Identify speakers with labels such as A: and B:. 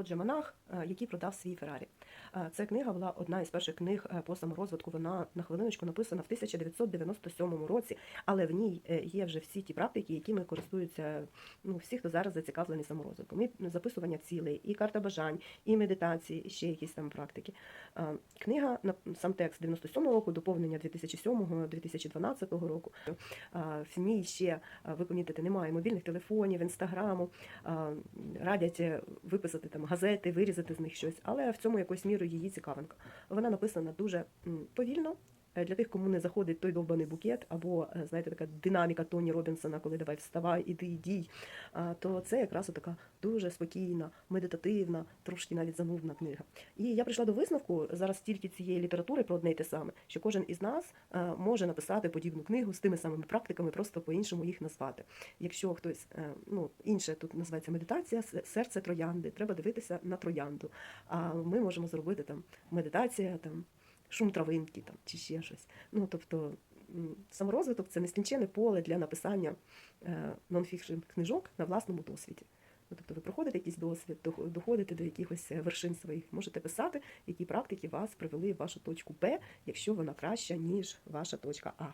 A: Отже, монах, е, який продав свій Феррарі. Е, Ця книга була одна із перших книг е, по саморозвитку. Вона на хвилиночку написана в 1997 році, але в ній є вже всі ті практики, якими користуються ну, всі, хто зараз зацікавлений саморозвитком. І записування цілей, і карта бажань, і медитації, і ще якісь там практики. Книга сам текст 97 року, доповнення 2007-2012 року. В ній ще ви помітите, немає мобільних телефонів, інстаграму. Радять виписати там газети, вирізати з них щось, але в цьому якось мірою її цікавинка. Вона написана дуже повільно. Е, Для тих, кому не заходить той довбаний букет, або е, знаєте, така динаміка Тоні Робінсона, коли давай вставай, іди, дій, то це якраз така дуже спокійна, медитативна, трошки навіть занудна книга. І я прийшла до висновку зараз стільки цієї літератури про одне й те саме, що кожен із нас е, може написати подібну книгу з тими самими практиками, просто по-іншому їх назвати. Якщо хтось ну інше тут називається медитація, серце троянди, треба дивитися на троянду. А ми можемо зробити там медитація, там шум травинки там чи ще щось. Ну тобто саморозвиток це нескінчене поле для написання е, нонфікшн книжок на власному досвіді. Ну, тобто ви проходите якийсь досвід, доходите до якихось е, вершин своїх, можете писати, які практики вас привели в вашу точку Б, якщо вона краща, ніж ваша точка А.